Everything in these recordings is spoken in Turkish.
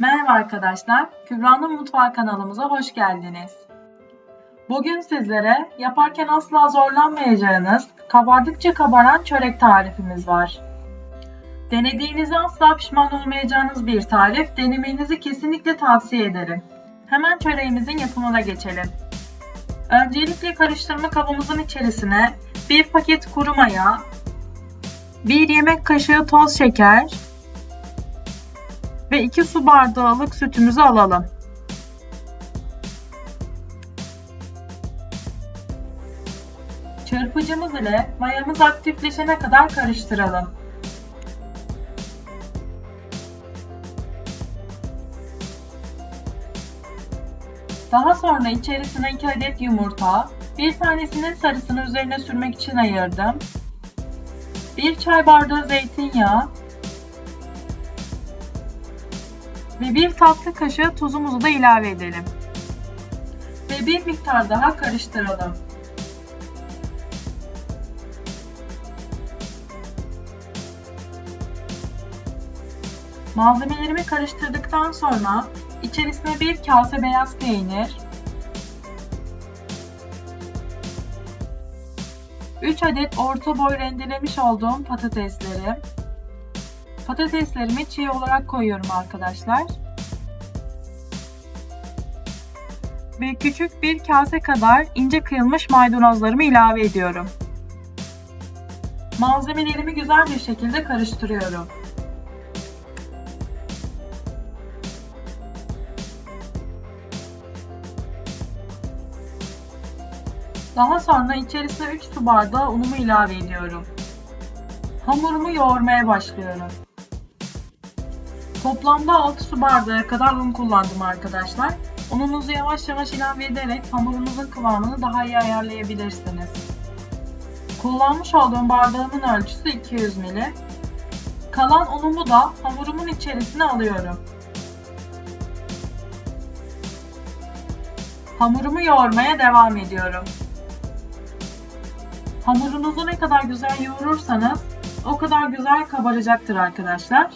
Merhaba arkadaşlar, Kübra'nın Mutfağı kanalımıza hoş geldiniz. Bugün sizlere yaparken asla zorlanmayacağınız, kabardıkça kabaran çörek tarifimiz var. Denediğinizde asla pişman olmayacağınız bir tarif, denemenizi kesinlikle tavsiye ederim. Hemen çöreğimizin yapımına geçelim. Öncelikle karıştırma kabımızın içerisine bir paket kuru maya, bir yemek kaşığı toz şeker, ve 2 su bardağılık sütümüzü alalım. Çırpıcımız ile mayamız aktifleşene kadar karıştıralım. Daha sonra içerisine 2 adet yumurta, bir tanesinin sarısını üzerine sürmek için ayırdım. 1 çay bardağı zeytinyağı, ve bir tatlı kaşığı tuzumuzu da ilave edelim. Ve bir miktar daha karıştıralım. Malzemelerimi karıştırdıktan sonra içerisine bir kase beyaz peynir, 3 adet orta boy rendelemiş olduğum patateslerim, Patateslerimi çiğ olarak koyuyorum arkadaşlar. Ve küçük bir kase kadar ince kıyılmış maydanozlarımı ilave ediyorum. Malzemelerimi güzel bir şekilde karıştırıyorum. Daha sonra içerisine 3 su bardağı unumu ilave ediyorum. Hamurumu yoğurmaya başlıyorum. Toplamda 6 su bardağı kadar un kullandım arkadaşlar. Ununuzu yavaş yavaş ilave ederek hamurunuzun kıvamını daha iyi ayarlayabilirsiniz. Kullanmış olduğum bardağımın ölçüsü 200 ml. Kalan unumu da hamurumun içerisine alıyorum. Hamurumu yoğurmaya devam ediyorum. Hamurunuzu ne kadar güzel yoğurursanız o kadar güzel kabaracaktır arkadaşlar.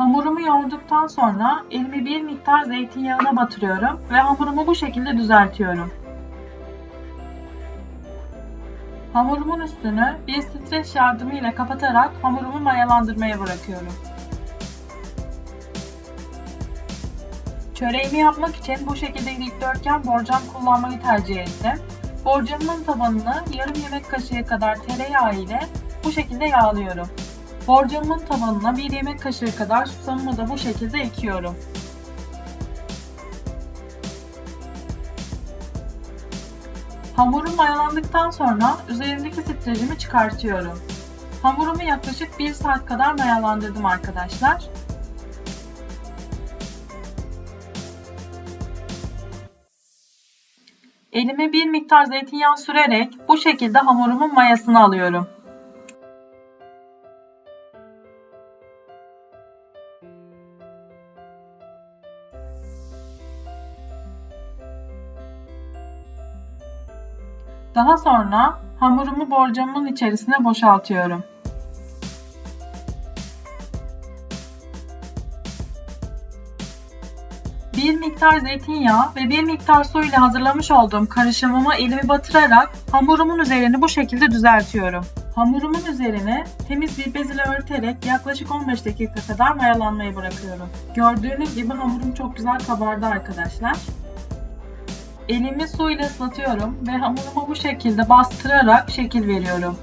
Hamurumu yoğurduktan sonra elimi bir miktar zeytinyağına batırıyorum ve hamurumu bu şekilde düzeltiyorum. Hamurumun üstünü bir streç yardımıyla kapatarak hamurumu mayalandırmaya bırakıyorum. Çöreğimi yapmak için bu şekilde dikdörtgen borcam kullanmayı tercih ettim. Borcamın tabanını yarım yemek kaşığı kadar tereyağı ile bu şekilde yağlıyorum. Borcamın tabanına bir yemek kaşığı kadar susamımı da bu şekilde ekiyorum. Hamurum mayalandıktan sonra üzerindeki streçimi çıkartıyorum. Hamurumu yaklaşık 1 saat kadar mayalandırdım arkadaşlar. Elime bir miktar zeytinyağı sürerek bu şekilde hamurumun mayasını alıyorum. Daha sonra hamurumu borcamın içerisine boşaltıyorum. Bir miktar zeytinyağı ve bir miktar su ile hazırlamış olduğum karışımımı elimi batırarak hamurumun üzerini bu şekilde düzeltiyorum. Hamurumun üzerine temiz bir bez ile örterek yaklaşık 15 dakika kadar mayalanmayı bırakıyorum. Gördüğünüz gibi hamurum çok güzel kabardı arkadaşlar. Elimi su ile ıslatıyorum ve hamurumu bu şekilde bastırarak şekil veriyorum.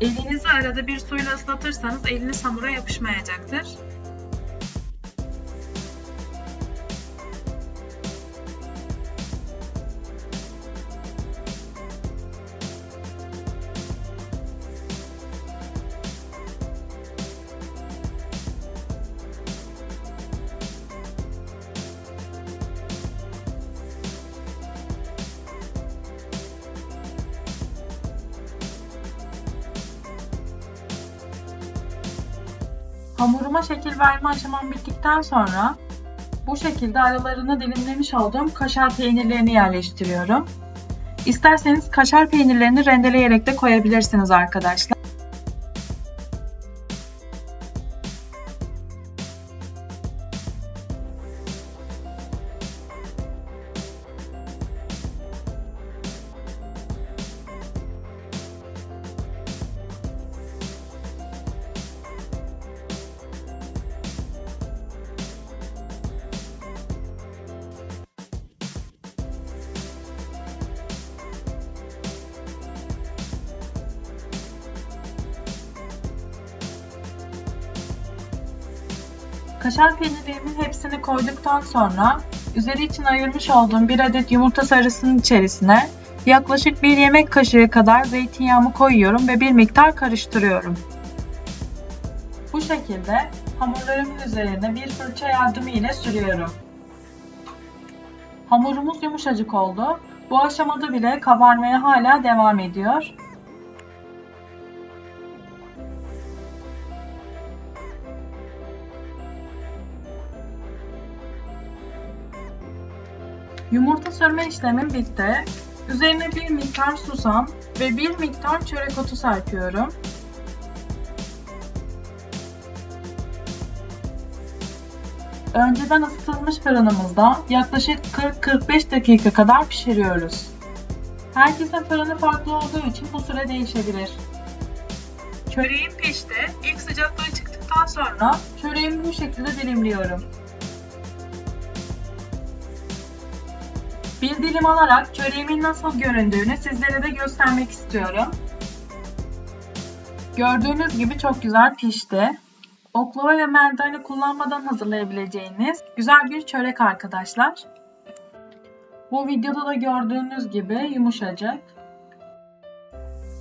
Elinizi arada bir suyla ıslatırsanız eliniz hamura yapışmayacaktır. Hamuruma şekil verme aşamam bittikten sonra bu şekilde aralarına dilimlemiş olduğum kaşar peynirlerini yerleştiriyorum. İsterseniz kaşar peynirlerini rendeleyerek de koyabilirsiniz arkadaşlar. Kaşar peynirimin hepsini koyduktan sonra üzeri için ayırmış olduğum bir adet yumurta sarısının içerisine yaklaşık bir yemek kaşığı kadar zeytinyağımı koyuyorum ve bir miktar karıştırıyorum. Bu şekilde hamurlarımın üzerine bir fırça yardımı ile sürüyorum. Hamurumuz yumuşacık oldu. Bu aşamada bile kabarmaya hala devam ediyor. Yumurta sürme işlemim bitti. Üzerine bir miktar susam ve bir miktar çörek otu serpiyorum. Önceden ısıtılmış fırınımızda yaklaşık 40-45 dakika kadar pişiriyoruz. Herkesin fırını farklı olduğu için bu süre değişebilir. Çöreğim pişti. İlk sıcaklığı çıktıktan sonra çöreğimi bu şekilde dilimliyorum. Bir dilim alarak çöreğimin nasıl göründüğünü sizlere de göstermek istiyorum. Gördüğünüz gibi çok güzel pişti. Oklava ve merdane kullanmadan hazırlayabileceğiniz güzel bir çörek arkadaşlar. Bu videoda da gördüğünüz gibi yumuşacık.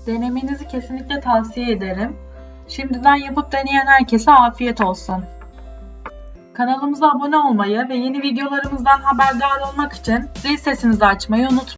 Denemenizi kesinlikle tavsiye ederim. Şimdiden yapıp deneyen herkese afiyet olsun. Kanalımıza abone olmayı ve yeni videolarımızdan haberdar olmak için zil sesinizi açmayı unutmayın.